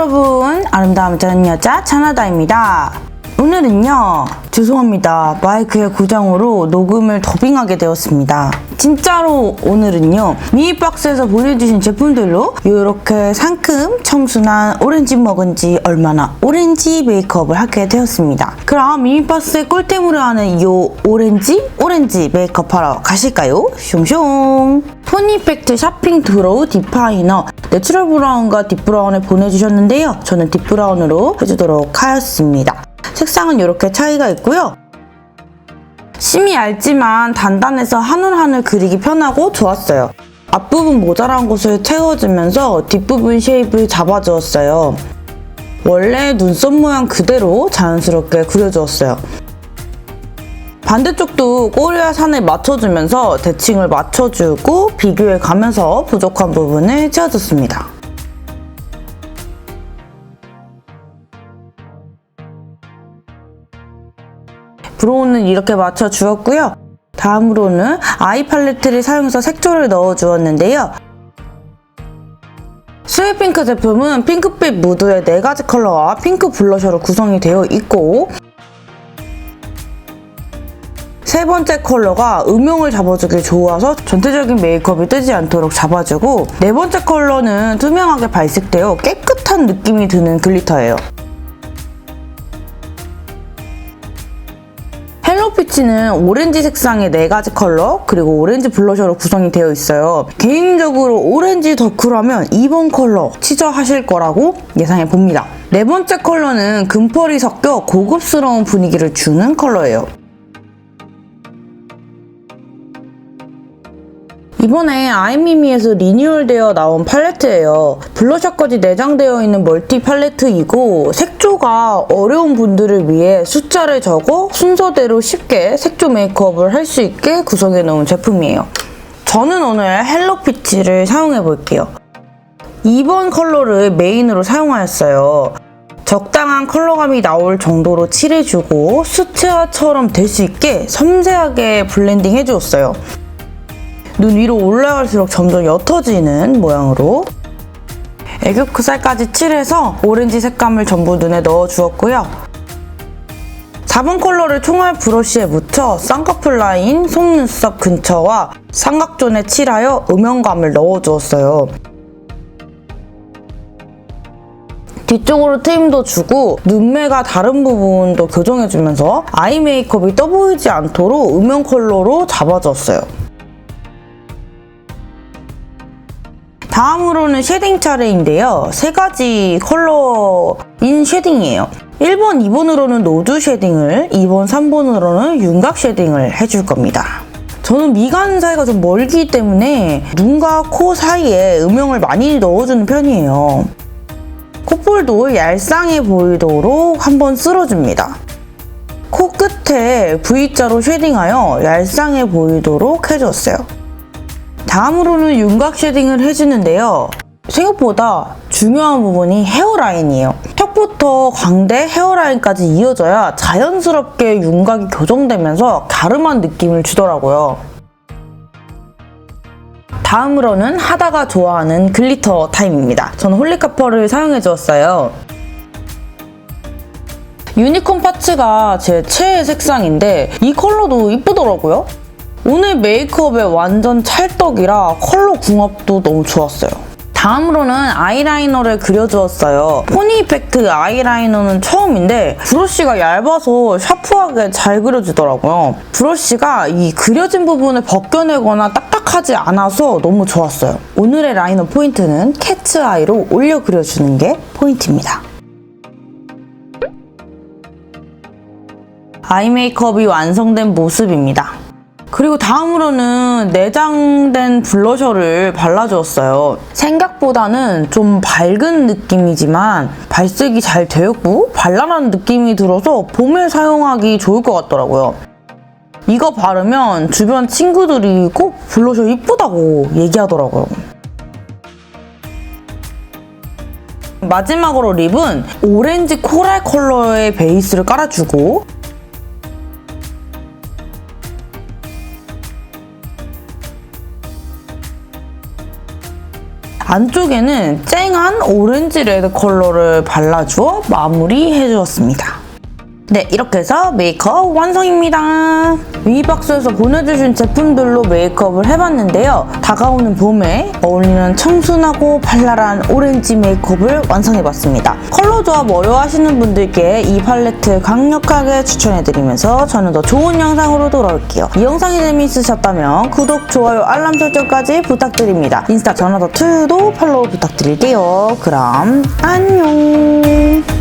여러분 아름다움 저는 여자 차나다입니다 오늘은요 죄송합니다. 마이크의 고장으로 녹음을 더빙하게 되었습니다. 진짜로 오늘은요 미니박스에서 보내주신 제품들로 이렇게 상큼 청순한 오렌지 먹은 지 얼마나 오렌지 메이크업을 하게 되었습니다. 그럼 미니박스의 꿀템으로 하는 이 오렌지 오렌지 메이크업 하러 가실까요? 숑숑 토니팩트 샤핑 드로우 디파이너 내추럴 브라운과 딥브라운을 보내주셨는데요. 저는 딥브라운으로 해주도록 하였습니다 색상은 이렇게 차이가 있고요. 심이 얇지만 단단해서 한올 한올 그리기 편하고 좋았어요. 앞부분 모자란 곳을 채워주면서 뒷부분 쉐입을 잡아주었어요. 원래 눈썹 모양 그대로 자연스럽게 그려주었어요. 반대쪽도 꼬리와 산을 맞춰주면서 대칭을 맞춰주고 비교해 가면서 부족한 부분을 채워줬습니다. 브로우는 이렇게 맞춰 주었고요. 다음으로는 아이 팔레트를 사용해서 색조를 넣어 주었는데요. 스웨핑크 제품은 핑크빛 무드의 4가지 컬러와 핑크 블러셔로 구성이 되어 있고 세 번째 컬러가 음영을 잡아주기 좋아서 전체적인 메이크업이 뜨지 않도록 잡아주고 네 번째 컬러는 투명하게 발색되어 깨끗한 느낌이 드는 글리터예요. 헬로피치는 오렌지 색상의 4가지 컬러 그리고 오렌지 블러셔로 구성이 되어 있어요. 개인적으로 오렌지 덕후라면 2번 컬러 치저하실 거라고 예상해 봅니다. 네 번째 컬러는 금펄이 섞여 고급스러운 분위기를 주는 컬러예요. 이번에 아이미미에서 리뉴얼되어 나온 팔레트예요. 블러셔까지 내장되어 있는 멀티 팔레트이고 색조가 어려운 분들을 위해 숫자를 적어 순서대로 쉽게 색조 메이크업을 할 수 있게 구성해 놓은 제품이에요. 저는 오늘 헬로피치를 사용해 볼게요. 2번 컬러를 메인으로 사용하였어요. 적당한 컬러감이 나올 정도로 칠해주고 수채화처럼 될 수 있게 섬세하게 블렌딩 해주었어요. 눈 위로 올라갈수록 점점 옅어지는 모양으로 애교크살까지 칠해서 오렌지 색감을 전부 눈에 넣어주었고요. 4번 컬러를 총알 브러쉬에 묻혀 쌍꺼풀 라인, 속눈썹 근처와 삼각존에 칠하여 음영감을 넣어주었어요. 뒤쪽으로 트임도 주고 눈매가 다른 부분도 교정해주면서 아이 메이크업이 떠보이지 않도록 음영 컬러로 잡아줬어요. 다음으로는 쉐딩 차례인데요. 세 가지 컬러인 쉐딩이에요. 1번, 2번으로는 노드 쉐딩을, 2번, 3번으로는 윤곽 쉐딩을 해줄 겁니다. 저는 미간 사이가 좀 멀기 때문에 눈과 코 사이에 음영을 많이 넣어주는 편이에요. 콧볼도 얄쌍해 보이도록 한번 쓸어줍니다. 코 끝에 V자로 쉐딩하여 얄쌍해 보이도록 해줬어요. 다음으로는 윤곽 쉐딩을 해주는데요. 생각보다 중요한 부분이 헤어라인이에요. 턱부터 광대 헤어라인까지 이어져야 자연스럽게 윤곽이 교정되면서 갸름한 느낌을 주더라고요. 다음으로는 하다가 좋아하는 글리터 타임입니다. 저는 홀리카퍼를 사용해 주었어요. 유니콘 파츠가 제 최애 색상인데 이 컬러도 이쁘더라고요. 오늘 메이크업에 완전 찰떡이라 컬러 궁합도 너무 좋았어요. 다음으로는 아이라이너를 그려주었어요. 포니 이펙트 아이라이너는 처음인데 브러쉬가 얇아서 샤프하게 잘 그려지더라고요. 브러쉬가 이 그려진 부분을 벗겨내거나 딱딱하지 않아서 너무 좋았어요. 오늘의 라이너 포인트는 캐츠 아이로 올려 그려주는 게 포인트입니다. 아이 메이크업이 완성된 모습입니다. 그리고 다음으로는 내장된 블러셔를 발라주었어요. 생각보다는 좀 밝은 느낌이지만 발색이 잘 되었고 발랄한 느낌이 들어서 봄에 사용하기 좋을 것 같더라고요. 이거 바르면 주변 친구들이 꼭 블러셔 이쁘다고 얘기하더라고요. 마지막으로 립은 오렌지 코랄 컬러의 베이스를 깔아주고 안쪽에는 쨍한 오렌지 레드 컬러를 발라주어 마무리해주었습니다. 네, 이렇게 해서 메이크업 완성입니다. 위박스에서 보내주신 제품들로 메이크업을 해봤는데요. 다가오는 봄에 어울리는 청순하고 발랄한 오렌지 메이크업을 완성해봤습니다. 컬러 조합 어려워하시는 분들께 이 팔레트 강력하게 추천해드리면서 저는 더 좋은 영상으로 돌아올게요. 이 영상이 재미있으셨다면 구독, 좋아요, 알람 설정까지 부탁드립니다. 인스타 전화더2도 팔로우 부탁드릴게요. 그럼 안녕!